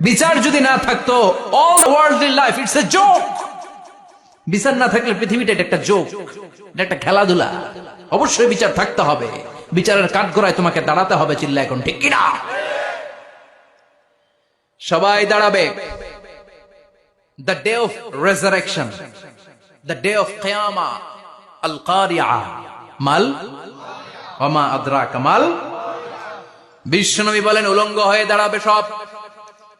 বিচার যদি না থাকতো all world life it's a joke বিচার না থাকলে পৃথিবীটা এটা একটা জোক এটা একটা খেলাধুলা। অবশ্যই বিচার থাকতে হবে। বিচারের কাঠগড়ায় তোমাকে দাঁড়াতে হবে চিল্লা এখন, ঠিক কিনা? সবাই দাঁড়াবে। The day of resurrection the day of কেয়ামা আল কারিয়া মাল ওমা আদ্রা কামাল বিশ্বনবী বলেন, উলঙ্গ হয়ে দাঁড়াবে সব।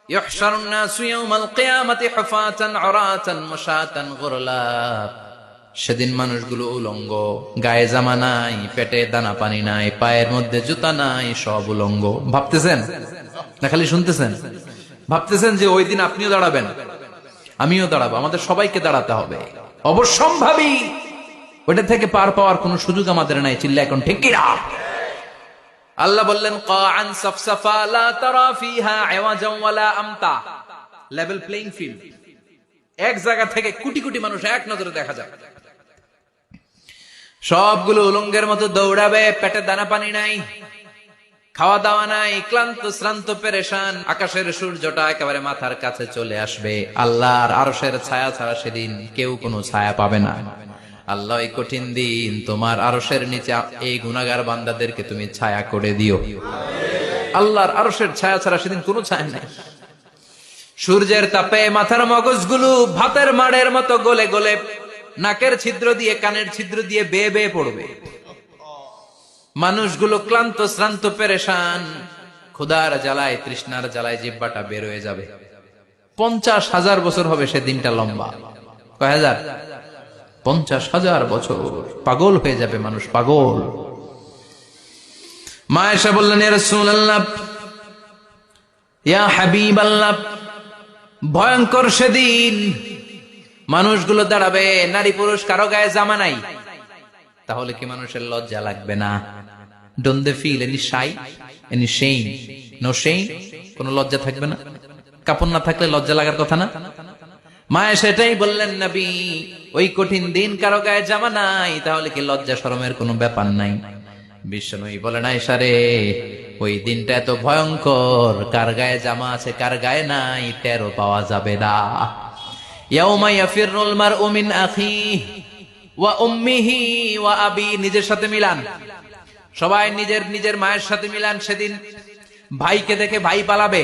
يحشر الناس يوم القيامة حفاة عراة مشاة غرلا সেদিন মানুষগুলো উলঙ্গ গায়ে জামা নাই পেটে দানা পানি নাই পায়ের মধ্যে জুতা নাই সব উলঙ্গ ভাবতেছেন না খালি শুনতেছেন ভাবতেছেন যে ওই দিন আপনিও দাঁড়াবেন আমিও দাঁড়াবো আমাদের সবাইকে দাঁড়াতে হবে অবশ্যম্ভাবী ওটা থেকে পার পাওয়ার কোনো সুযোগ আমাদের নাই চিল্লা এখন ঠিক কিনা আল্লাহ বললেন সাফসাফা, লা তারা ফিহা ওয়ালা আমতা। লেভেল প্লেইং ফিল্ড এক জায়গা থেকে কোটি কোটি মানুষ এক নজরে দেখা সবগুলো উলঙ্গের মতো দৌড়াবে, পেটে দানা পানি নাই, খাওয়া দাওয়া নাই, ক্লান্ত, শ্রান্ত, পেরেশান, আকাশের সূর্যটা একেবারে মাথার কাছে চলে আসবে। আল্লাহর আরশের ছায়া ছাড়া সেদিন কেউ কোনো ছায়া পাবে না। আল্লাহ, এই কঠিন দিন তোমার আরশের নিচে এই গুনাগার বান্দাদেরকে তুমি ছায়া করে দিও। আল্লাহর আরশের ছায়া ছাড়া সেদিন কোনো ছায়া নাই। সূর্যের তাপে মাথার মগজগুলো ভাতের মাড়ের মতো গলে গলে নাকের ছিদ্র দিয়ে, কানের ছিদ্র দিয়ে বেয়ে বেয়ে পড়বে। মানুষগুলো ক্লান্ত, শ্রান্ত, পেরেশান। ক্ষুধার জ্বালায়, তৃষ্ণার জ্বালায় জিব্বাটা বের হয়ে যাবে। পঞ্চাশ হাজার বছর হবে সে দিনটা লম্বা। কয় হাজার? পঞ্চাশ হাজার বছর। পাগল হয়ে যাবে মানুষ, পাগল। মা এসে বললেন, ইয়া হাবিব আল্লাহ ভয়ঙ্কর সেদিন মানুষগুলো দাঁড়াবে, নারী পুরুষ কারও গায়ে জামা নাই। তাহলে কি মানুষের লজ্জা লাগবে না? Don't they feel any shy any shame no shame কোনো লজ্জা থাকবে না? কাপড় না থাকলে লজ্জা লাগার কথা না? মায়া সেটাই বললেন, নবী ওই কঠিন দিন কারও গায়ে জামা নাই, তাহলে কি লজ্জা শরমের কোনো ব্যাপার নাই? বিশ্বনবী বলে নাই সারে ওই দিনটা এত ভয়ঙ্কর, কার গায়ে জামা আছে, কার গায়ে নাই তেরো পাওয়া যাবে না। নিজের সাথে মিলান। সবাই নিজের নিজের মায়ের সাথে মিলান সেদিন। ভাইকে দেখে ভাই পালাবে।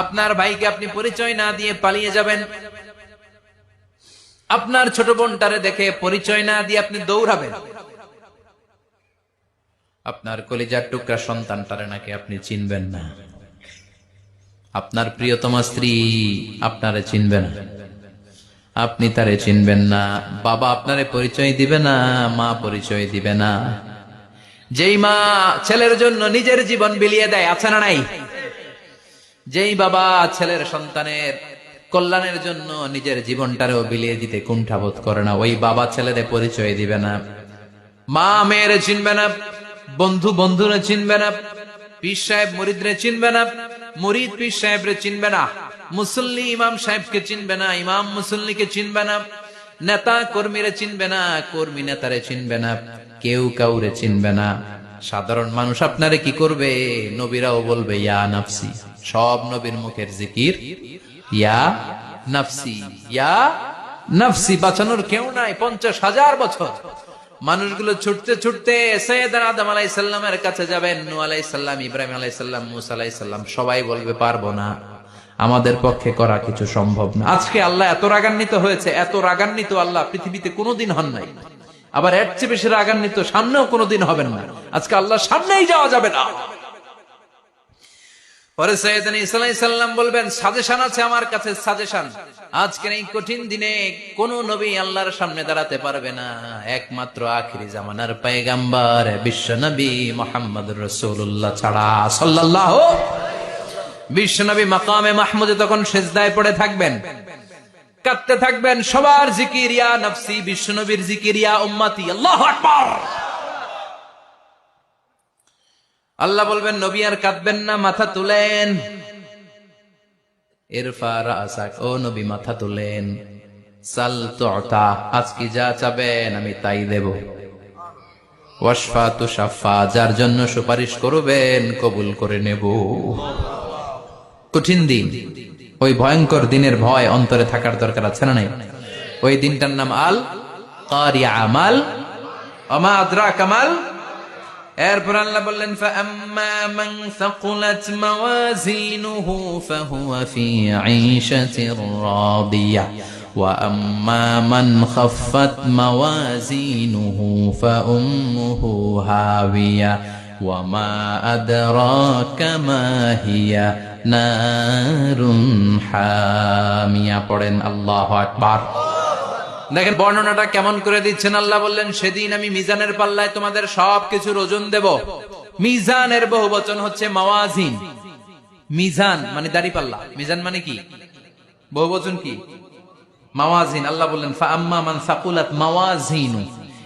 আপনার ভাইকে আপনি পরিচয় না দিয়ে পালিয়ে যাবেন। আপনার ছোট বোনটারে দেখে পরিচয় না দিয়ে আপনি দৌড়াবেন। আপনার কলিজার টুকরা সন্তানটারে নাকি আপনি চিনবেন না। আপনার প্রিয়তমা স্ত্রী আপনারে চিনবে না। আপনি তারে চিনবেন না। বাবা আপনারে পরিচয় দিবে না, মা পরিচয় দিবে না। যেই মা ছেলের জন্য নিজের জীবন বিলিয়ে দেয়, আছে না নাই? যেই বাবা ছেলের সন্তানের কল্যাণের জন্য নিজের জীবনটারেও বিলিয়ে দিতে কুণ্ঠাবোধ করে না। ওই বাবা ছেলেদের পরিচয় দিবে না। মা মেয়ের চিনবে না। বন্ধু বন্ধুরে চিনবে না। পীর সাহেব মুরিদরে চিনবে না। মুরিদ পীর সাহেবরে চিনবে না। মুসল্লি ইমাম সাহেবকে চিনবে না। ইমাম মুসল্লিকে চিনবে না। নেতা কর্মীরে চিনবে না। কর্মী নেতারে চিনবে না। কেউ কাউরে চিনবে না। সাধারণ মানুষ আপনারে কি করবে? নবীরাও বলবে, ইয়া নাফসি। সব নবীর মুখের জিকির ইয়া নাফসি ইয়া নাফসি, বাঁচানোর কেউ নাই, পঞ্চাশ হাজার বছর। মানুষগুলো ছুটতে ছুটতে সৈয়দান আদম আলাই সাল্লামের কাছে যাবেন ইব্রাহিম আলাই মুসা আলাই সবাই বলবে, পারব না। আমাদের পক্ষে করা কিছু সম্ভব না। আজকে আল্লাহ এত রাগান্বিত হয়েছে, এত রাগান্বিত আল্লাহ পৃথিবীতে কোনোদিন হন নাই। আবার এর চেয়ে বেশি রাগান্বিত সামনেও কোনোদিন হবেন না। আজকে আল্লাহ সামনেই যাওয়া যাবে না। পরে সৈয়দান ইসলাই সাল্লাম বলবেন সাজেশন আছে আমার কাছে সাজেশন আজকের এই কঠিন দিনে কোন নবী আল্লাহর সামনে দাঁড়াতে পারবে না। একমাত্র আখিরি জামানার পায়গাম্বার বিশ্ব নবী মোহাম্মদ রসুল্লাহ ছাড়া সাল্লাহ বিশ্ব নবী মাকামে মাহমুদে তখন সেজদায় পড়ে থাকবেন। কাঁদতে থাকবেন, সবার জিকিরিয়া নফসি বিশ্ব নবীর জিকির ইয়া উম্মতি, আল্লাহ আকবার। আল্লাহ বলবেন, নবী আর কাঁদবেন না, মাথা তুলেন। ও নবী, মাথা তুলেন। আজকে যা চাবেন, আমি তাই দেব। ওয়াসফা তুষাফা যার জন্য সুপারিশ করবেন, কবুল করে নেব। কঠিন দিন। ওই ভয়ঙ্কর দিনের ভয় অন্তরে থাকার দরকার আছে না নাই? ওই দিনটার নাম আল কারিয়া আমাল আদ্রা কামাল এরপর আল্লাহ বললেন فَأَمَّا مَنْ ثَقُلَتْ مَوَازِينُهُ فَهُوَ فِي عِيشَةٍ رَاضِيَةٍ وَأَمَّا مَنْ خَفَّتْ مَوَازِينُهُ فَأُمُّهُ هَاوِيَةٌ وَمَا أَدْرَاكَ مَا هِيَ نَارٌ حَامِيَةٌ পড়েন আল্লাহু আকবার দেখেন, বর্ণনাটা কেমন করে দিচ্ছেন? আল্লাহ বললেন, সেদিন আমি মিজানের পাল্লায় তোমাদের সব কিছুর ওজন দেব। মিজানের বহু বচন হচ্ছে মাওয়াজিন। মিজান মানে দাড়ি পাল্লা। মিজান মানে কি? বহু বচন কি? মাওয়াজিন। আল্লাহ বললেন, ফাআম্মা মান সাকুলাত মাওয়াজিনু।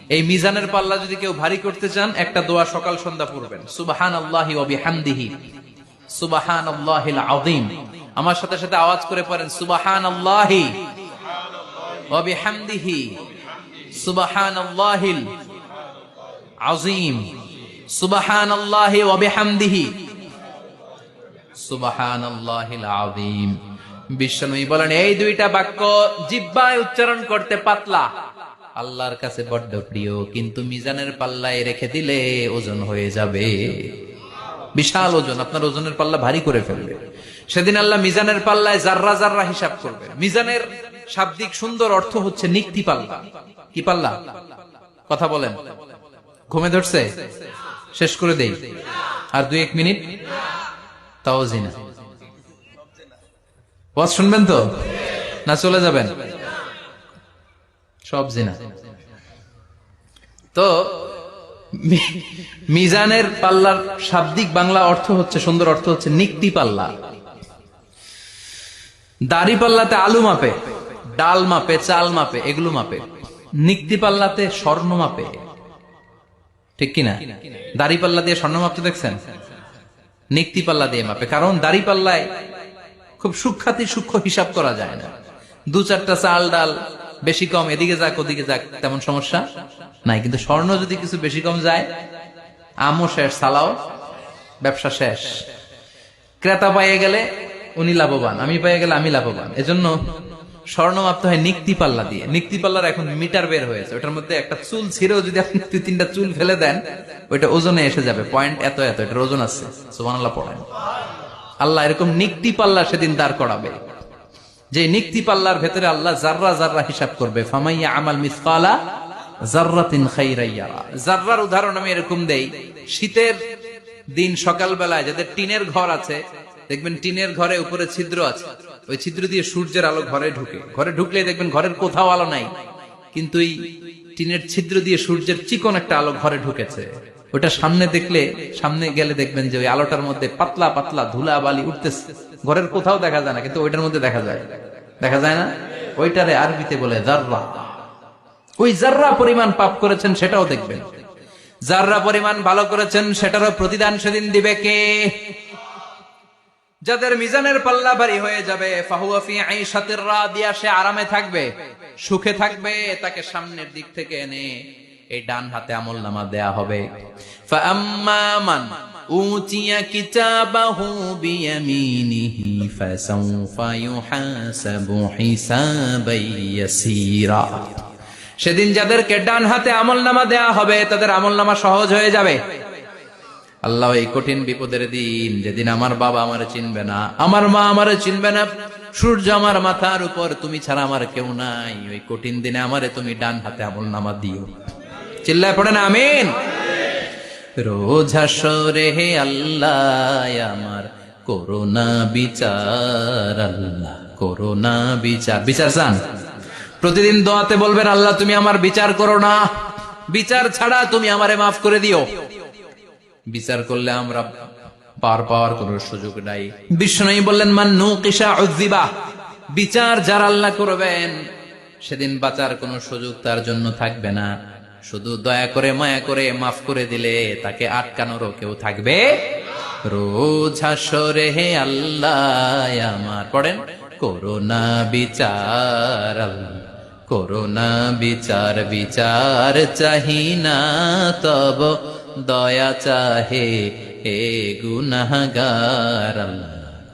এই মিজানের পাল্লা যদি কেউ ভারী করতে চান, একটা দোয়া সকাল সন্ধ্যা পড়বেন। সুবাহান আল্লাহি ওয়া বিহামদিহি। সুবাহান আল্লাহিল আযীম। আমার সাথে সাথে আওয়াজ করে পড়েন সুবাহান আল্লাহি وبحمده سبحان الله العظيم سبحان الله وبحمده سبحان الله العظيم বিশ্বনবী বলেন এই দুইটা বাক্য জিব্বায় উচ্চারণ করতে পাতলা আল্লাহর কাছে বড্ড প্রিয় কিন্তু মিজানের পাল্লায় রেখে দিলে ওজন হয়ে যাবে বিশাল ওজন আপনার ওজনের পাল্লা ভারী করে ফেলবে সেদিন আল্লাহ মিজানের পাল্লায় জাররা জাররা হিসাব করবে মিজানের শাব্দিক সুন্দর অর্থ হচ্ছে নিক্তি পাল্লা। কি পাল্লা? কথা বলেন। ঘুমে ধরছে? শেষ করে দেই। আর দুই এক মিনিট? তাও জিনা। ওয়াজ শুনবেন তো? না চলে যাবেন? সব জিনা। তো মিজানের পাল্লার শাব্দিক বাংলা অর্থ হচ্ছে, সুন্দর অর্থ হচ্ছে নিক্তি পাল্লা। দাড়ি পাল্লাতে আলু মাপে। ডাল মাপে, চাল মাপে, এগুলো মাপে। নিক্তি পাল্লাতে স্বর্ণ মাপে। ঠিক কিনা দাড়ি পাল্লা দিয়ে স্বর্ণ মাপতে দেখছেন? নিক্তি পাল্লা দিয়ে মাপে। কারণ দাড়ি পাল্লায় খুব সুখ্যাতি, সূক্ষ্ম হিসাব করা যায় না। দু চারটা চাল, ডাল বেশি কম, এদিকে যাক, ওদিকে যাক, তেমন সমস্যা নাই। কিন্তু স্বর্ণ যদি কিছু বেশি কম যায়, আমও শেষ, সালাও ব্যবসা শেষ। ক্রেতা পাইয়ে গেলে উনি লাভবান, আমি পাইয়ে গেলে আমি লাভবান। এজন্য স্বর্ণ মাপতে হয় নিক্তি পাল্লা দিয়ে। নিক্তি পাল্লার এখন মিটার বের হয়েছে। ওটার মধ্যে একটা চুল ছিঁড়েও যদি আপনি দুই, তিনটা চুল ফেলে দেন, ওইটা ওজনে এসে যাবে। পয়েন্ট এত এত, এটার ওজন আছে। সুবহানাল্লাহ, পড়েন। আল্লাহ এরকম নিক্তি পাল্লা সেদিন দাঁড় করাবে। যে নিক্তি পাল্লার ভেতরে আল্লাহ জাররা জাররা হিসাব করবে ফামাইয়া আমাল মিসকালা উদাহরণ আমি এরকম দেই, শীতের দিন সকালবেলায় যাদের টিনের ঘর আছে, দেখবেন টিনের ঘরে উপরে ছিদ্র আছে। ওই ছিদ্র দিয়ে সূর্যের আলো ঘরে ঢুকে। ঘরে ঢুকলে দেখবেন ঘরের কোথাও আলো নাই। কিন্তু এই টিনের ছিদ্র দিয়ে সূর্যের চিকন একটা আলো ঘরে ঢুকেছে। ওটা সামনে দেখলে, সামনে গেলে দেখবেন যে ওই আলোটার মধ্যে পাতলা পাতলা ধুলা বালি উঠতেছে। ঘরের কোথাও দেখা যায় না, কিন্তু ওইটার মধ্যে দেখা যায়। দেখা যায় না? ওইটারে আরবিতে বলে জাররা। ওই জাররা পরিমাণ পাপ করেছেন, সেটাও দেখবেন। জাররা পরিমাণ ভালো করেছেন, সেটারও প্রতিদান সেদিন দিবে কে? যাদের মিজানের পাল্লা ভারী হয়ে যাবে সে আরামে থাকবে, সুখে থাকবে, তাকে সামনের দিক থেকে এনে এই ডান হাতে আমল নামা দেয়া হবে। সেদিন যাদেরকে ডান হাতে আমল নামা দেয়া হবে, তাদের আমল নামা সহজ হয়ে যাবে। আল্লাহ এই কঠিন বিপদের দিন যেদিন আমার বাবা আমারে চিনবে না, আমার মা আমারে চিনবে না, সূর্য আমার মাথার উপর, তুমি ছাড়া আমার কেউ নাই। ওই কঠিন দিনে আমারে তুমি ডান হাতে আমল নামা দিও। চিল্লায় পড়ে না, আমিন? রোজ হাসরে হে আল্লাহ, আমার করোনা বিচার, আল্লাহ করোনা বিচার। বিচার চান? প্রতিদিন দোয়াতে বলবেন, আল্লাহ তুমি আমার বিচার করো না। বিচার ছাড়া তুমি আমারে মাফ করে দিও। বিচার করলে আমরা পার পাওয়ার কোন সুযোগ নাই। বিষ্ণু বললেন মান কিসা উজ্জিবা বিচার যার আল্লাহ করবেন সেদিন বাঁচার কোনো সুযোগ তার জন্য থাকবে না। শুধু দয়া করে মায়া করে মাফ করে দিলে তাকে আটকানোরও কেউ থাকবে? রোজ হাসরে হে আল্লাহ আমার পড়েন করোনা বিচার করোনা বিচার বিচার চাহি না তব দয়া চাহে হে গুনাহগার,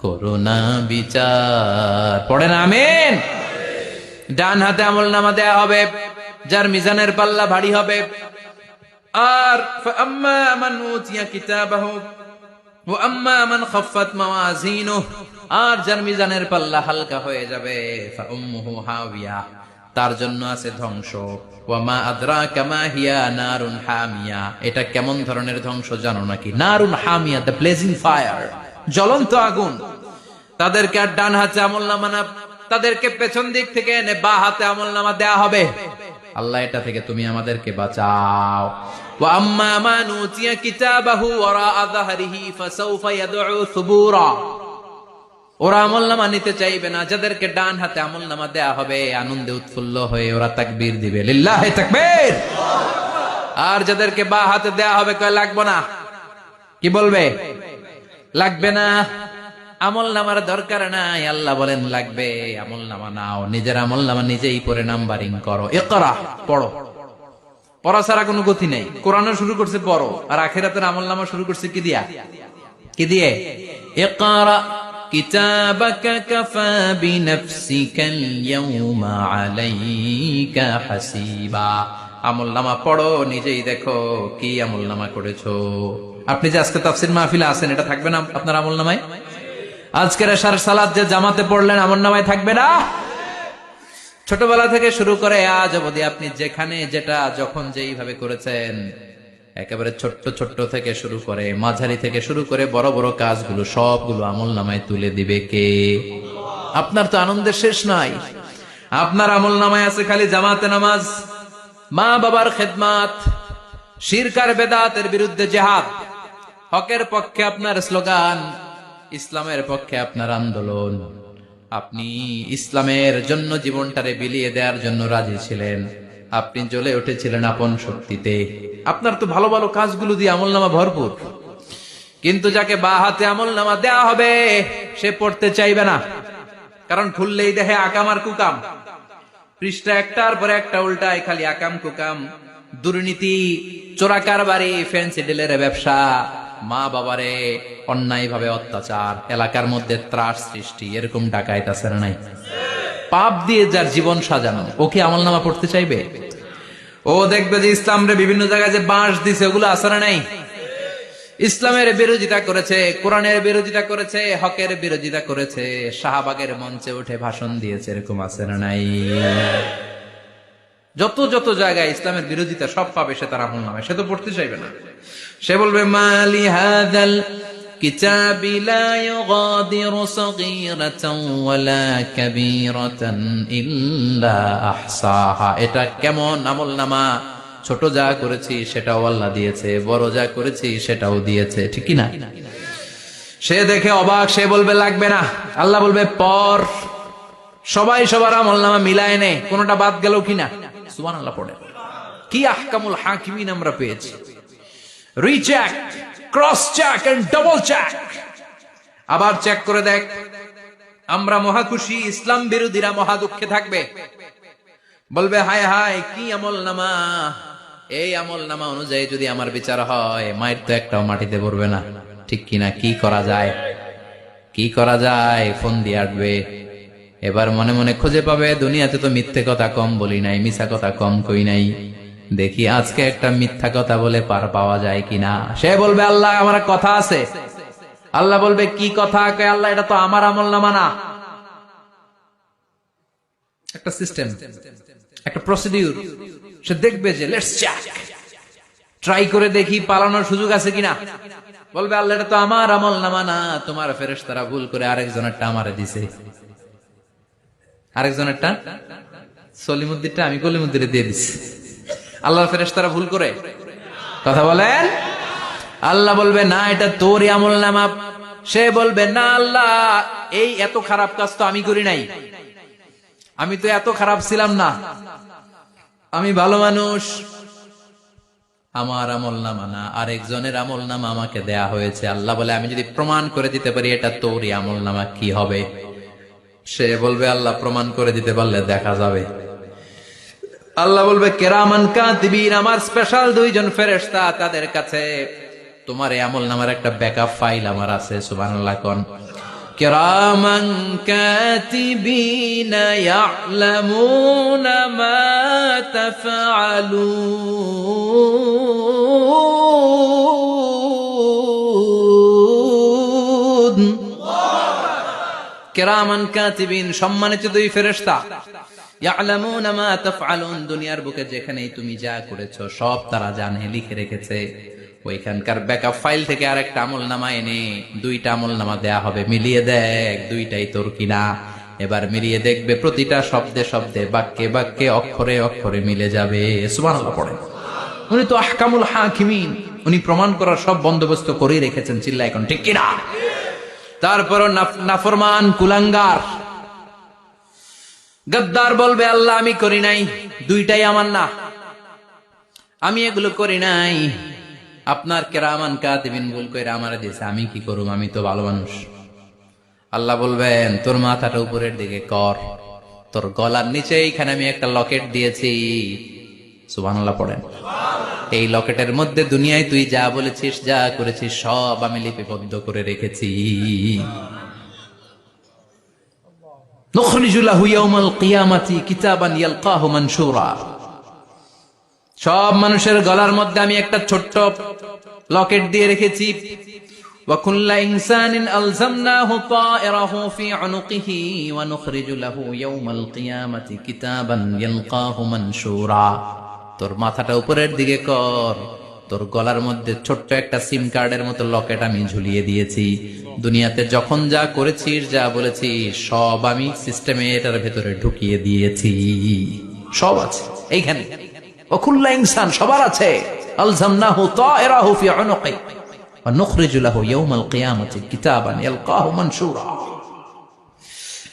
করুণা বিচার। পড়েন আমেন। ডান হাতে আমল নামা দেয়া হবে, যার মিজানের পাল্লা ভারী হবে। আর আম্মা আম্মা আর যার মিজানের পাল্লা হালকা হয়ে যাবে হাওয়া। তার জন্য আছে ধ্বংস। ওয়ামা আদ্রা কামা হিয়া নারুন হামিয়া। এটা কেমন ধরনের ধ্বংস জানো নাকি? নারুন হামিয়া, দ্য ব্লেজিং ফায়ার, জ্বলন্ত আগুন। তাদেরকে আর ডান হাতে আমল নামা না তাদেরকে পেছন দিক থেকে এনে বা হাতে আমল নামা দেয়া হবে। আল্লাহ এটা থেকে তুমি আমাদেরকে বাঁচাও। ওয়াম্মা মান কিতাবাহু ওয়া আযহারিহি, ফাসাউফা ইয়াদউ সুবুরা। ওরা আমল নামা নিতে চাইবে না। যাদেরকে ডান হাতে আমল নামা দেয়া হবে, আনন্দে উৎফুল্ল হয়ে ওরা তাকবীর দিবে। লিল্লাহে তাকবীর! আর যাদেরকে বা হাতে দেয়া হবে, কয়, লাগবো না। কি বলবে? লাগবে না। আমল নামার দরকার নাই। আল্লাহ বলেন, লাগবে। আমল নামা নাও। নিজের আমল নামা নিজেই পরে নাম্বারিং করো। একরা পড়ো। পড়া ছাড়া কোনো গতি নেই। কোরআনও শুরু করছে, পড়ো। আর আখেরাতের আমল নামা শুরু করছে কি দিয়া? কি দিয়ে? ইকরা। কিতাবাকা কাফা বিনাফসিকা আল-ইয়াওমা আলাইকা হাসিবা। আমল নামা পড়ো, নিজেই দেখো কি আমল নামা করেছ। আপনি যে আজকে তাফসির মাহফিলে আছেন, এটা থাকবে না আপনার আমল নামায় আজকের এশার সালাদ যে জামাতে পড়লেন আমল নামায় থাকবে না? ছোটবেলা থেকে শুরু করে আজ অবধি আপনি যেখানে, যেটা, যখন যেইভাবে করেছেন একেবারে ছোট্ট ছোট্ট থেকে শুরু করে, মাঝারি থেকে শুরু করে বড় বড় কাজগুলো, সবগুলো আমল নামায় তুলে দিবে কে? আপনার তো আনন্দের শেষ নাই। আপনার আমল নামায় আছে খালি জামাতে নামাজ, মা বাবার খেদমাত, শিরকার বেদাতের বিরুদ্ধে জেহাদ। হকের পক্ষে আপনার স্লোগান, ইসলামের পক্ষে আপনার আন্দোলন। আপনি ইসলামের জন্য জীবনটারে বিলিয়ে দেওয়ার জন্য রাজি ছিলেন। আপনি জ্বলে উঠেছিলেন আপন শক্তিতে। আপনার তো ভালো ভালো কাজগুলো দিয়ে আমল নামা ভরপুর। কিন্তু যাকে বা হাতে আমল নামা দেয়া হবে, সে পড়তে চাইবে না। কারণ খুললেই দেখে আকাম আর কুকাম। পৃষ্ঠা একটার পরে একটা উল্টায় খালি আকাম কুকাম। দুর্নীতি, চোরা কারবারি, ফ্যান্সি ডিলের ব্যবসা, মা বাবারে অন্যায় ভাবে অত্যাচার, এলাকার মধ্যে ত্রাস সৃষ্টি, এরকম ডাকাইত আছে নাই? পাপ দিয়ে যার জীবন সাজানো। ওকে আমল নামা পড়তে চাইবে? ও দেখবে যে ইসলামরে বিভিন্ন জায়গায় যে বাঁশ দিছে, ওগুলো আসরে নাই? ইসলামের বিরোধিতা করেছে, কোরআনের বিরোধিতা করেছে, হকের বিরোধিতা করেছে, শাহবাগের মঞ্চে উঠে ভাষণ দিয়েছে, এরকম আছে না নাই? যত যত জায়গায় ইসলামের বিরোধিতা সব পাবে, সে তার আমল নামে সে তো পড়তে চাইবে না। সে বলবে, মালি হাদাল কিতাব লা ইউগাদিরু সগীরাতান ওয়ালা কাবীরাতান ইল্লা আহসাহা এটা কেমন আমল নামা? ছোট যা করেছি সেটাও আল্লাহ দিয়েছে, বড় যা করেছি সেটাও দিয়েছে, ঠিক কি না সে দেখে অবাক, সে বলবে, লাগবে না। আল্লাহ বলবে, পর। সবাই সবার আমল নামা মিলায় নে, কোনটা বাদ গেল কিনা? সুবান আল্লাহ পড়ে। কি আহকামুল হাকিমিন আমরা পেয়েছি। Recheck cross check and double check আবার চেক করে দেখ। আমরা মহা খুশি ইসলাম বিরোধীরা মহা দুঃখে থাকবে। বলবে, হায় হায়, কি আমল নামা? এই আমল নামা অনুযায়ী যদি আমার বিচার হয়, মায়ের তো একটাও মাটিতে পড়বে না। ঠিক কিনা? কি করা যায়? কি করা যায়? ফোন দিয়ে আসবে এবার মনে মনে খুঁজে পাবে, দুনিয়াতে তো মিথ্যে কথা কম বলি নাই, মিছা কথা কম কই নাই। দেখি আজকে একটা মিথ্যা কথা বলে পার পাওয়া যায় কিনা। সে বলবে, আল্লাহ, আমার কথা আছে। আল্লাহ বলবে, কি কথা? আল্লাহ, এটা তো আমার আমল নামা না। একটা সিস্টেম, একটা প্রসিডিউর। সে দেখবে যে ট্রাই করে দেখি, পালানোর সুযোগ আছে কিনা। বলবে, আল্লাহ, এটা তো আমার আমল নামা না। তোমার ফেরেস তারা ভুল করে আরেকজনেরটা আমারে দিছে। আরেকজনেরটা? সলিমুদ্দিনটা? আমি কলিমুদ্দিনে দিয়ে দিছি। আল্লাহর ফেরেস তারা ভুল করে। কথা বলেন? আল্লাহ বলবে, না, এটা তোর আমল নামা। সে বলবে, না, আল্লাহ, এই এত খারাপ কাজ তো আমি করি নাই। আমি তো এত খারাপ ছিলাম না। আমি ভালো মানুষ। আমার আমল নামা না, আরেকজনের আমল নামা আমাকে দেয়া হয়েছে। আল্লাহ বলে, আমি যদি প্রমাণ করে দিতে পারি, এটা তোরই আমল নামা, কি হবে? সে বলবে, আল্লাহ প্রমাণ করে দিতে পারলে দেখা যাবে। আল্লাহ বলবে, কেরামান কাতিবিন আমার স্পেশাল দুইজন ফেরেস্তা তাদের কাছে। তোমার এই আমল নামার একটা ব্যাকআপ ফাইল আমার আছে, সুবহানাল্লাহ কোন। কেরামান কাতিবিন ইয়ালামুন মা তাফআলুন। কেরামান কাতিবিন সম্মানিত দুই ফেরেশতা। ইয়ালামুনা মা তাফআলুন, দুনিয়ার বুকে যেখানেই তুমি যা করেছ, সব তারা জানে, লিখে রেখেছে। ওইখানকার ব্যাকআপ ফাইল থেকে আরেকটা আমল নামা এনে দুইটা আমল নামা দেয়া হবে, মিলিয়ে দেখ দুইটাই তোর কিনা। এবার মিলিয়ে দেখবে প্রতিটা শব্দে শব্দে, বাক্যে বাক্যে, অক্ষরে অক্ষরে মিলে যাবে। উনি তো আহকামুল হাকিমিন, উনি প্রমাণ করার সব বন্দোবস্ত করেই রেখেছেন চিল্লা এখন, ঠিক কিনা? তারপর নাফরমান কুলাঙ্গার গদ্দার বলবে, আল্লাহ, আমি করি নাই। দুইটাই আমার না। আমি এগুলো করি নাই। আপনার কেরামান কাতিবিন ভুল করে আমার দিয়েছে। আমি কি করুম? আমি তো ভালো মানুষ। আল্লাহ বলবেন, তোর মাথাটা উপরের দিকে কর। তোর গলার নিচে এইখানে আমি একটা লকেট দিয়েছি। সুবহানাল্লাহ পড়েন। এই লকেটের মধ্যে দুনিয়ায় তুই যা বলেছিস, যা করেছিস, সব আমি লিপিবদ্ধ করে রেখেছি নখরিজু লাহু ইয়াউমাল কিয়ামাতি কিতাবান ইয়ালকাহু মানশুরা সব মানুষের গলার মধ্যে আমি একটা ছোট্ট লকেট দিয়ে রেখেছি وكل إنسان ألزمناه طائره في عنقه ونخرج له يوم القيامة كتابا يلقاه منشورا তোর মাথাটা উপরের দিকে কর তোর গলার মধ্যে ছোট্ট একটা সিম কার্ডের মতো লকেট আমি ঝুলিয়ে দিয়েছি দুনিয়াতে যখন যা করেছিস যা বলেছি, সব আমি সিস্টেমে এটার ভেতরে ঢুকিয়ে দিয়েছি। সব আছে। এইখানে। অকুল্লা ইনসান সবার আছে। আলজামনাহু তায়রাহু ফি উনুকি। কিতাবান ইয়ালকাহু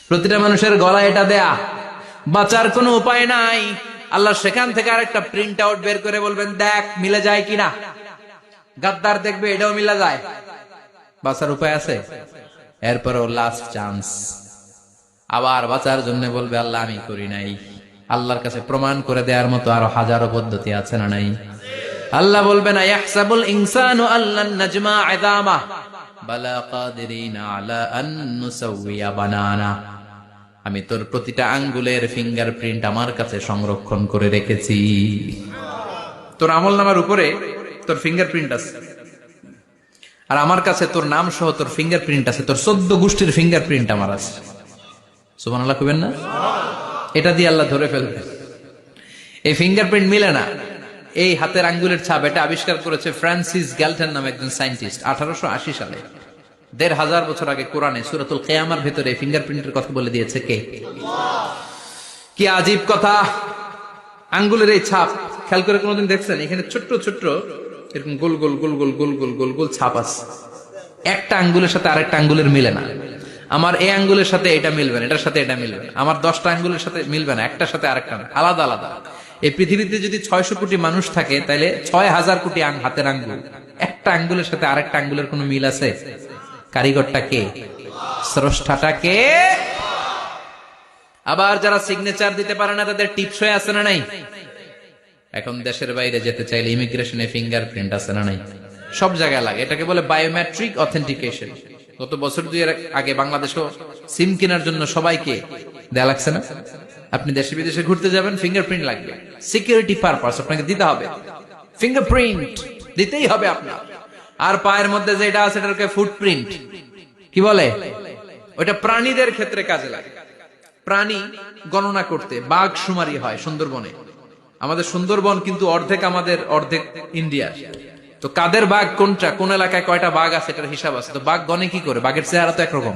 প্রতিটা মানুষের গলায় এটা দেয়া। বাঁচার কোনো উপায় নাই। আল্লাহ সেখান থেকে আরেকটা প্রিন্ট আউট বের করে বলবেন, দেখ, মিলে যায় কিনা? গাদ্দার দেখবে, এটাও মিলা যায়। বাঁচার উপায় আছে? এরপরও লাস্ট চান্স আবার বাঁচার জন্য বলবে, আল্লাহ, আমি করি নাই। আল্লাহর কাছে প্রমাণ করে দেওয়ার মতো আরও হাজারো পদ্ধতি আছে না নাই? আল্লাহ বলবে ইয়াহসাবুল ইনসানু আল্লান নাজমা ইদামা বালা কাদিরিনা আলা আন নুসাউইয়া বানানা। আমি তোর প্রতিটা আঙ্গুলের ফিঙ্গারপ্রিন্ট আমার কাছে সংরক্ষণ করে রেখেছি। তোর আমল নামার উপরে তোর ফিঙ্গারপ্রিন্ট আছে। আর আমার কাছে তোর নাম সহ তোর ফিঙ্গারপ্রিন্ট আছে, তোর চোদ্দ গোষ্ঠীর ফিঙ্গারপ্রিন্ট আমার আছে। সুমান আল্লাহ কবেন না? এটা দিয়ে আল্লাহ ধরে ফেলবে। এই ফিঙ্গারপ্রিন্ট মিলে না। এই হাতের আঙ্গুলের ছাপ, এটা আবিষ্কার করেছে ফ্রান্সিস গ্যালটন নামে একজন সাইন্টিস্ট আঠারোশো আশি সালে। দেড় হাজার বছর আগে কোরআনে সুরাতুল কেয়ামার ভেতরে ফিঙ্গারপ্রিন্টের কথা বলে দিয়েছে কে? কি আজীব কথা। আঙ্গুলের এই ছাপ, খেয়াল করে কোনোদিন দেখছেন? এখানে ছোট্ট ছোট্ট এরকম গোল গোল গোল গোল গোল গোল গোল গোল ছাপ আছে। একটা আঙ্গুলের সাথে আরেকটা আঙ্গুলের মিলে না। আমার এই আঙ্গুলের সাথে এটা মিলবে না, এটার সাথে এটা মিলবে না। আমার দশটা আঙ্গুলের সাথে মিলবে না, একটার সাথে আরেকটা আলাদা আলাদা। এই পৃথিবীতে যদি ছয়শো কোটি মানুষ থাকে তাহলে ছয় হাজার কোটি হাতের আঙ্গুল। একটা আঙ্গুলের সাথে আরেকটা আঙ্গুলের কোনো মিল আছে? কারিগরটা কে? স্রষ্টাটা কে? আবার যারা সিগনেচার দিতে পারে না, তাদের টিপস হয়ে আছে না নাই? এখন দেশের বাইরে যেতে চাইলে ইমিগ্রেশনে ফিঙ্গারপ্রিন্ট আছে না নাই? সব জায়গায় লাগে। এটাকে বলে বায়োমেট্রিক অথেন্টিকেশন গত বছর দুই আগে বাংলাদেশও সিম কেনার জন্য সবাইকে দেয়া লাগছে না? আপনি দেশে বিদেশে ঘুরতে যাবেন ফিঙ্গারপ্রিন্ট লাগবে। সিকিউরিটি পারপাস আপনাকে দিতে হবে। ফিঙ্গারপ্রিন্ট দিতেই হবে আপনার। আর পায়ের মধ্যে যেটা আছে এটাকে ফুটপ্রিন্ট কি বলে? ওটা প্রাণীদের ক্ষেত্রে কাজে লাগে। প্রাণী গণনা করতে বাঘ সুমারি হয় সুন্দরবনে। আমাদের সুন্দরবন কিন্তু অর্ধেক আমাদের, অর্ধেক ইন্ডিয়ার। তো কাদের বাঘ কোনটা, কোন এলাকায় কয়টা বাঘ আছে এটার হিসাব আছে। তো বাঘ গনে কি করে? বাঘের চেহারা তো একরকম।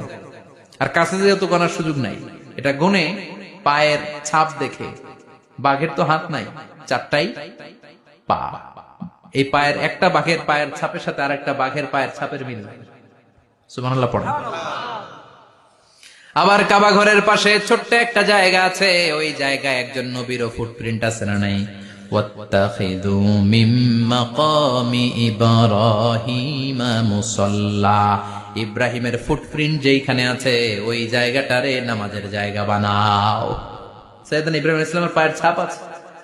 আর কাছে যেহেতু গনার সুযোগ নাই, এটা গনে পায়ের ছাপ দেখে বাঘের তো হাত নাই, চারটাই পা। এই পায়ের একটা বাঘের পায়ের ছাপের সাথে আর একটা বাঘের পায়ের ছাপের মিল। সুবহানাল্লাহ পড়ে আবার কাবা ঘরের পাশে ছোট্ট একটা জায়গা আছে ওই জায়গায় একজন নবীরও ফুটপ্রিন্ট আছে না নাই واتخذوا من مقام إبراهيم مصلى ইব্রাহিমের ফুটপ্রিন্ট যেইখানে আছে ওই জায়গাটারে নামাজের জায়গা বানাও সৈয়দান ইব্রাহিম ইসলামের পায়ের ছাপ আছে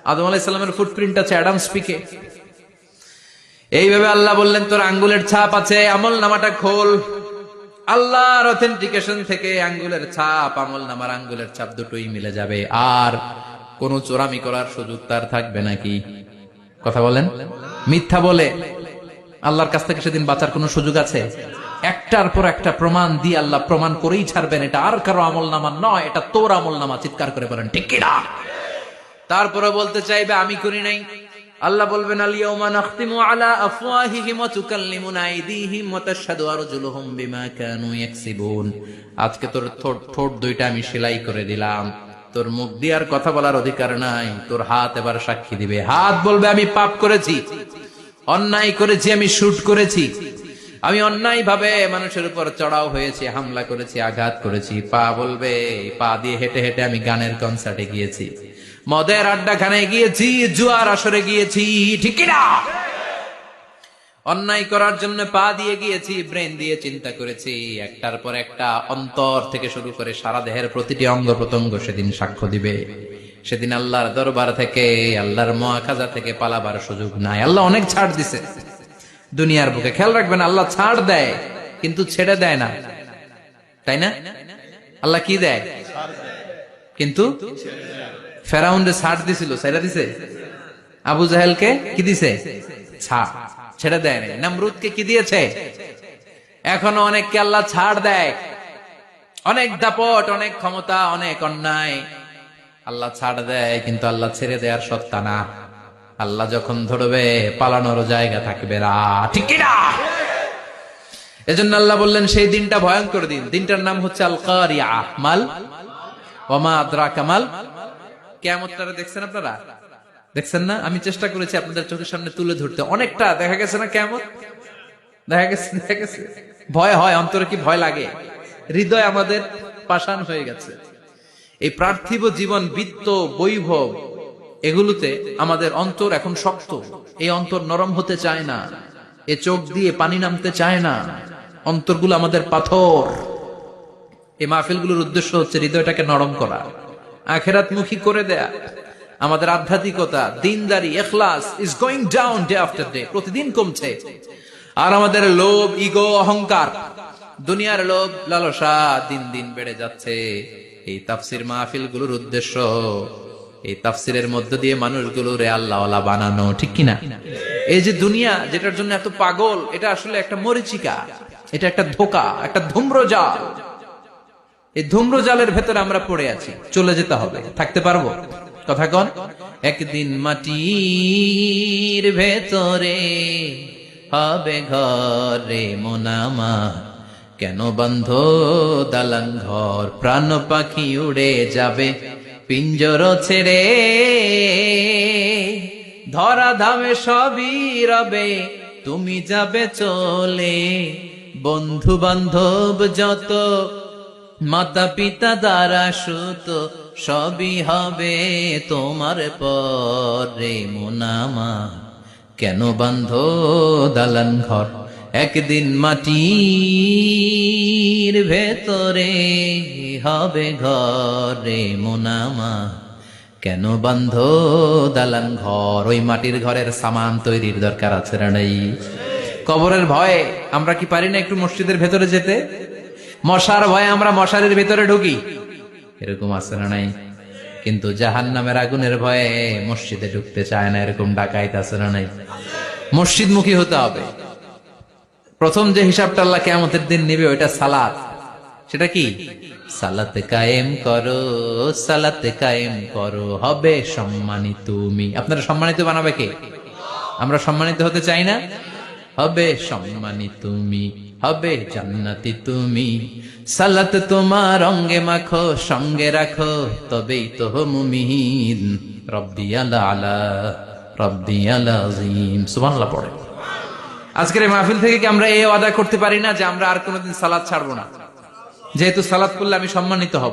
আদম আলাইহিস সালামের ফুটপ্রিন্ট আছে অ্যাডাম স্পিকে এইভাবে আল্লাহ বললেন তোর আঙ্গুলের ছাপ আছে আমল নামাটা খোল আল্লাহর অথেন্টিকেশন থেকে আঙ্গুলের ছাপ, আমল নামার আঙ্গুলের ছাপ দুটোই মিলে যাবে। আর কোন চোরামি করার সুযোগ তার থাকবে নাকি? কথা বলেন? মিথ্যা বলে আল্লাহর কাছ থেকে সেদিন বাঁচার কোনো সুযোগ আছে? একটার পর একটা প্রমাণ দিয়ে আল্লাহ প্রমাণ করেই ছাড়বেন, এটা আর কারও আমল নামা নয়, এটা তোর আমল নামা, চিৎকার করে বলেন, ঠিক কিনা তারপরে বলতে চাইবে, আমি করি নাই। আল্লাহ বলবেন বিমা আজকে তোর ঠোঁট দুইটা আমি সেলাই করে দিলাম। তোর মুখ দিয়ে আর কথা বলার অধিকার নাই। তোর হাত এবার সাক্ষী দিবে। হাত বলবে, আমি পাপ করেছি। অন্যায় করেছি, আমি শুট করেছি। আমি অন্যায় ভাবে মানুষের উপর চড়াও হয়েছি, হামলা করেছি, আঘাত করেছি। পা বলবে, পা দিয়ে হেঁটে হেঁটে আমি গানের কনসার্টে গিয়েছি। মদের আড্ডাখানায় গিয়েছি, জুয়ার আসরে গিয়েছি, ঠিক না অন্যায় করার জন্য পা দিয়ে গিয়েছি, ব্রেন দিয়ে চিন্তা করেছি। একটার পর একটা অন্তর থেকে শুরু করে সারা দেহের প্রতিটি অঙ্গ প্রত্যঙ্গ সেদিন সাক্ষ্য দিবে। সেদিন আল্লাহর দরবার থেকে, আল্লাহর মহাখাজা থেকে পালাবার সুযোগ নাই। আল্লাহ অনেক ছাড় দিছে। দুনিয়ার বুকে খেয়াল রাখবেন, আল্লাহ ছাড় দেয়, কিন্তু ছেড়ে দেয় না। তাই না? আল্লাহ কি দেয়? কিন্তু ফেরাউন্ডে ছাড় দিছিল ছেড়ে দিছে? আবু জাহেলকে কি দিছে? ছাড়। দেয় নাই। নমরুদকে কি দিয়েছে? এখনও অনেককে আল্লাহ ছাড় দেয়। অনেক দাপট, অনেক ক্ষমতা, অনেক অন্যায়। আল্লাহ ছাড় দেয়, কিন্তু আল্লাহ ছেড়ে দেওয়ার সত্তা না। আল্লাহ যখন ধরবে পালানোর জায়গা থাকবে না। ঠিক না? এজন্য আল্লাহ বললেন, সেই দিনটা ভয়ঙ্কর দিন। দিনটার নাম হচ্ছে আল কারিয়া মাল ওমা আদ্রা কামাল কেমতটা দেখছেন আপনারা? দেখছেন না? আমি চেষ্টা করেছি আপনাদের চোখের সামনে তুলে ধরতে। অনেকটা দেখা গেছে না কেমন দেখা গেছে দেখা গেছে। ভয় হয়, অন্তরে কি ভয় লাগে? হৃদয় আমাদের পাষাণ হয়ে গেছে। এই পার্থিব জীবন, বিত্ত, বৈভব, এগুলোতে আমাদের অন্তর এখন শক্ত। এই অন্তর নরম হতে চায় না। এ চোখ দিয়ে পানি নামতে চায় না। অন্তরগুলো আমাদের পাথর। এই মাহফিলগুলোর উদ্দেশ্য হচ্ছে হৃদয়টাকে নরম করা। আখেরাত মুখী করে দেয়া। আমাদের আধ্যাত্মিকতা, দিনদারি, এখলাস is going down day after day প্রতিদিন কমছে। আর আমাদের লোভ, ইগো, অহংকার, দুনিয়ার লোভ, লালসা দিন দিন বেড়ে যাচ্ছে। এই তাফসির মাহফিলগুলোর উদ্দেশ্য, এই তাফসিরের মধ্য দিয়ে মানুষগুলোর আল্লাহ বানানো, ঠিক কিনা? এই যে দুনিয়া, যেটার জন্য এত পাগল, এটা আসলে একটা মরিচিকা, এটা একটা ধোকা, একটা ধূম্রজাল। এই ধূম্রজালের ভেতরে আমরা পড়ে আছি। চলে যেতে হবে। থাকতে পারব? কথা কন। একদিন মাটির ভেতরে হবে ঘরে মোনামা কেন বন্ধ? দালান ঘর, প্রাণ পাখি উড়ে যাবে। পিঞ্জর ছেড়ে ধরা ধামে সবই রবে। তুমি যাবে চলে। বন্ধু বান্ধব যত মাতা পিতা দ্বারা সুত সবই হবে তোমার পরে। মোনামা, কেন বান্ধ দালান ঘর? একদিন মাটির ভেতরে হবে ঘরে। মোনামা, কেন বান্ধ দালান ঘর? ওই মাটির ঘরের সামান তৈরির দরকার আছে না নাই? কবরের ভয়ে আমরা কি পারি না একটু মসজিদের ভেতরে যেতে? মশার ভয়ে আমরা মশারির ভিতরে ঢুকি। এরকম আছে না নাই? কিন্তু জাহান নামের আগুনের ভয়ে মসজিদে ঢুকতে চায় না, এরকম ডাকাইত আছে না নাই? মসজিদ মুখী হতে হবে। প্রথম যে হিসাবটা আল্লাহ কেমতের দিন নিবে, ওইটা সালাদ সেটা কি? সালাতে কায়েম করো, সালাতে কায়েম করো, হবে সম্মানিত তুমি। আপনারা সম্মানিত বানাবে কে? আমরা সম্মানিত হতে চাই না? হবে সম্মানিত তুমি। হবে জান্নাতি তুমি। সালাত তোমার অঙ্গে মাখো, সঙ্গে রাখো, তবেই তো মুমিন। রব্বি আলা আলা রব্বি আলা আজিম সুবহানাল্লাহ পড়ে। আজকের এই মাহফিল থেকে কি আমরা এই আদায় করতে পারি না যে আমরা আর কোনোদিন সালাদ ছাড়বো না? যেহেতু সালাদ করলে আমি সম্মানিত হব।